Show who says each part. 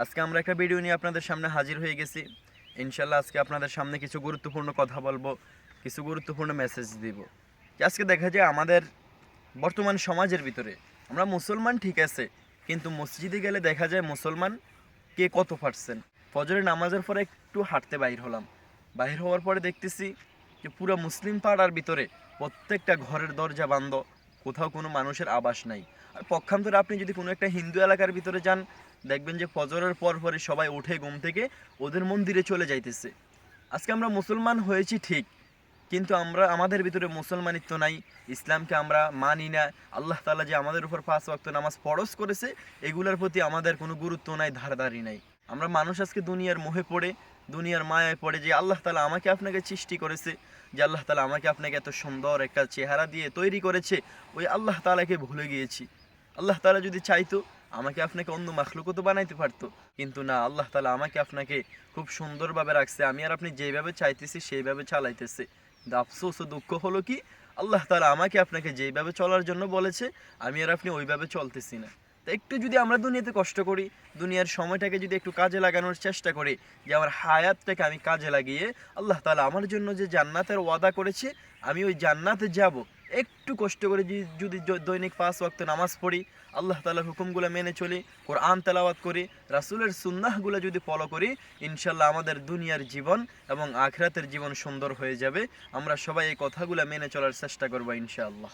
Speaker 1: আজকে আমরা একটা ভিডিও নিয়ে আপনাদের সামনে হাজির হয়ে গেছি। ইনশাল্লাহ আজকে আপনাদের সামনে কিছু গুরুত্বপূর্ণ কথা বলব, কিছু গুরুত্বপূর্ণ মেসেজ দিব। আজকে দেখা যায় আমাদের বর্তমান সমাজের ভিতরে আমরা মুসলমান ঠিক আছে, কিন্তু মসজিদে গেলে দেখা যায় মুসলমান কে কত পার্সেন্ট ফজরের নামাজের পরে একটু হাঁটতে বাইর হলাম। বাইর হওয়ার পরে দেখতেছি যে পুরো মুসলিম পাড়ার ভিতরে প্রত্যেকটা ঘরের দরজা বন্ধ কোথাও কোনো মানুষের আবাস নাই। আর পক্ষান্তরে আপনি যদি কোনো একটা হিন্দু এলাকার ভিতরে যান, দেখবেন যে ফজরের পর পরে সবাই উঠে ঘুম থেকে ওদের মন্দিরে চলে যাইতেছে। আজকে আমরা মুসলমান হয়েছি ঠিক, কিন্তু আমরা, আমাদের ভিতরে মুসলমানিত্ব নাই, ইসলামকে আমরা মানি না। আল্লাহ তাআলা যে আমাদের উপর পাঁচ ওয়াক্ত নামাজ ফরজ করেছে, এগুলোর প্রতি আমাদের কোনো গুরুত্ব নাই, ধারদারি নাই। আমরা মানুষ আজকে দুনিয়ার মোহে পড়ে, দুনিয়ার মায়ায় পড়ে যে আল্লাহ তালা আমাকে আপনাকে সৃষ্টি করেছে, যে আল্লাহ তালা আমাকে আপনাকে এত সুন্দর একটা চেহারা দিয়ে তৈরি করেছে, ওই আল্লাহ তালাকে ভুলে গিয়েছি। আল্লাহ তালা যদি চাইতো, আমাকে আপনাকে অন্য মাখলুকও তো বানাইতে পারতো। কিন্তু না, আল্লাহ তালা আমাকে আপনাকে খুব সুন্দরভাবে রাখছে। আমি আর আপনি যেভাবে চাইতেছি, সেইভাবে চালাইতেছে। কিন্তু আফসোস ও দুঃখ হলো কি, আল্লাহ তালা আমাকে আপনাকে যেইভাবে চলার জন্য বলেছে, আমি আর আপনি ওইভাবে চলতেছি না। একটু যদি আমরা দুনিয়াতে কষ্ট করি, দুনিয়ার সময়টাকে যদি একটু কাজে লাগানোর চেষ্টা করি, যে আমার হায়াতটাকে আমি কাজে লাগিয়ে আল্লাহ তালা আমার জন্য যে জান্নাতের ওয়াদা করেছে, আমি ওই জান্নাতে যাব। একটু কষ্ট করে যদি- যদি দৈনিক পাঁচ ওয়াক্ত নামাজ পড়ি, আল্লাহ তালার হুকুমগুলো মেনে চলি, কোরআন তেলাওয়াত করি, রাসুলের সুন্নাহগুলো যদি ফলো করি ইনশাল্লাহ আমাদের দুনিয়ার জীবন এবং আখরাতের জীবন সুন্দর হয়ে যাবে। আমরা সবাই এই কথাগুলো মেনে চলার চেষ্টা করব ইনশাআল্লাহ।